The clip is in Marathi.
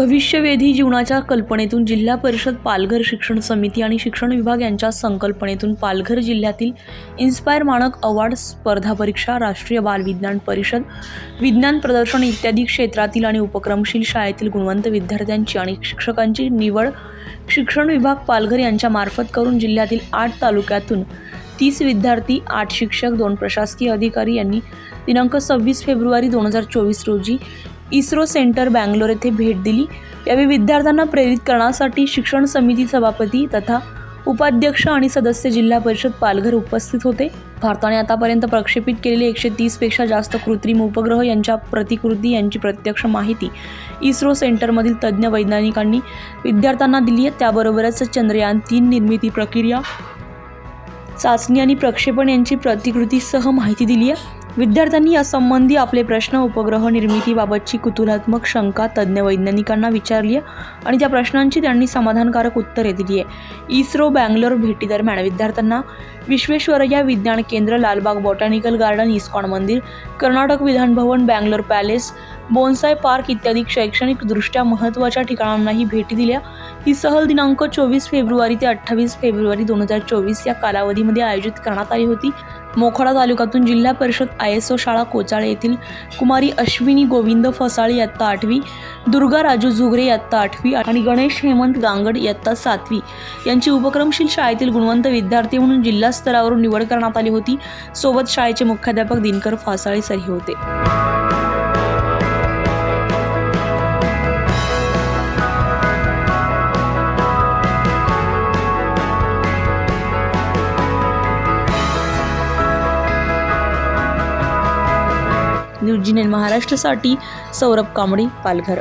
भविष्यवेधी जीवनाच्या कल्पनेतून जिल्हा परिषद पालघर शिक्षण समिती आणि शिक्षण विभाग यांच्या संकल्पनेतून पालघर जिल्ह्यातील इन्स्पायर मानक अवॉर्ड स्पर्धा परीक्षा राष्ट्रीय बालविज्ञान परिषद विज्ञान प्रदर्शन इत्यादी क्षेत्रातील आणि उपक्रमशील शाळेतील गुणवंत विद्यार्थ्यांची आणि शिक्षकांची निवड शिक्षण विभाग पालघर यांच्यामार्फत करून जिल्ह्यातील आठ तालुक्यातून तीस विद्यार्थी आठ शिक्षक दोन प्रशासकीय अधिकारी यांनी दिनांक सव्वीस फेब्रुवारी दोन हजार चोवीस रोजी इस्रो सेंटर बँगलोर येथे भेट दिली. यावेळी विद्यार्थ्यांना प्रेरित करण्यासाठी शिक्षण समिती सभापती तथा उपाध्यक्ष आणि सदस्य जिल्हा परिषद पालघर उपस्थित होते. भारताने आतापर्यंत प्रक्षेपित केलेले एकशे तीसपेक्षा जास्त कृत्रिम उपग्रह यांच्या प्रतिकृती यांची प्रत्यक्ष माहिती इस्रो सेंटरमधील तज्ज्ञ वैज्ञानिकांनी विद्यार्थ्यांना दिली आहे. त्याबरोबरच चंद्रयान तीन निर्मिती प्रक्रिया चाचणी आणि प्रक्षेपण यांची प्रतिकृतीसह माहिती दिली आहे. विद्यार्थ्यांनी यासंबंधी आपले प्रश्न उपग्रह निर्मितीबाबतची कुतूहलात्मक शंका तज्ज्ञ वैज्ञानिकांना विचारली आहे आणि त्या प्रश्नांची त्यांनी समाधानकारक उत्तरे दिली आहे. इस्रो बँगलोर भेटीदरम्यान विद्यार्थ्यांना विश्वेश्वरय्या विज्ञान केंद्र लालबाग बॉटॅनिकल गार्डन इस्कॉन मंदिर कर्नाटक विधानभवन बँगलोर पॅलेस बोनसाय पार्क इत्यादी शैक्षणिकदृष्ट्या महत्त्वाच्या ठिकाणांनाही भेटी दिल्या. ही सहल दिनांक चोवीस फेब्रुवारी ते अठ्ठावीस फेब्रुवारी दोन हजार चोवीस या कालावधीमध्ये आयोजित करण्यात आली होती. मोखाडा तालुक्यातून जिल्हा परिषद आय एस ओ शाळा कोचाळे येथील कुमारी अश्विनी गोविंद फसाळे यात्ता आठवी दुर्गा राजू झुगरे यात्ता आठवी आणि गणेश हेमंत गांगड यात्ता सातवी यांची उपक्रमशील शाळेतील गुणवंत विद्यार्थी म्हणून जिल्हा स्तरावरून निवड करण्यात आली होती. सोबत शाळेचे मुख्याध्यापक दिनकर फासाळे सरही होते. न्यूज जी महाराष्ट्रासाठी सौरभ कांबडी पालघर